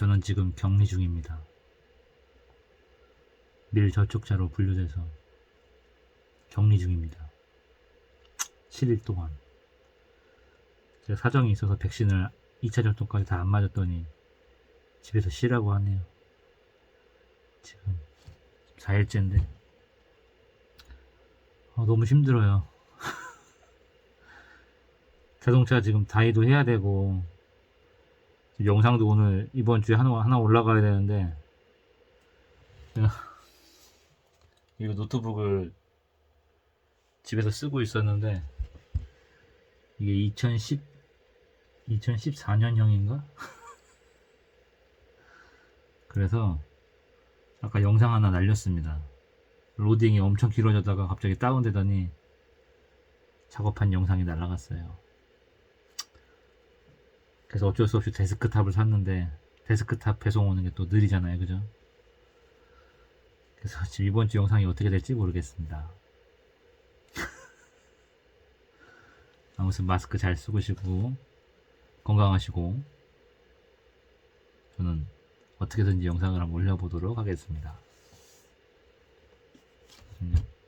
저는 지금 격리 중입니다. 밀 저촉자로 분류돼서 격리 중입니다. 7일 동안. 제가 사정이 있어서 백신을 2차 접종까지 다 안 맞았더니 집에서 쉬라고 하네요. 지금 4일째인데 아, 너무 힘들어요. 자동차 지금 다이도 해야 되고 영상도 오늘 이번 주에 하나, 하나 올라가야 되는데 이거 노트북을 집에서 쓰고 있었는데 이게 2010 2014년형인가? 그래서 아까 영상 하나 날렸습니다. 로딩이 엄청 길어졌다가 갑자기 다운되더니 작업한 영상이 날라갔어요. 그래서 어쩔 수 없이 데스크탑을 샀는데 데스크탑 배송 오는 게 또 느리잖아요, 그죠? 그래서 지금 이번 주 영상이 어떻게 될지 모르겠습니다. 아무튼 마스크 잘 쓰시고 건강하시고 저는 어떻게든지 영상을 한번 올려보도록 하겠습니다. 잠시만요.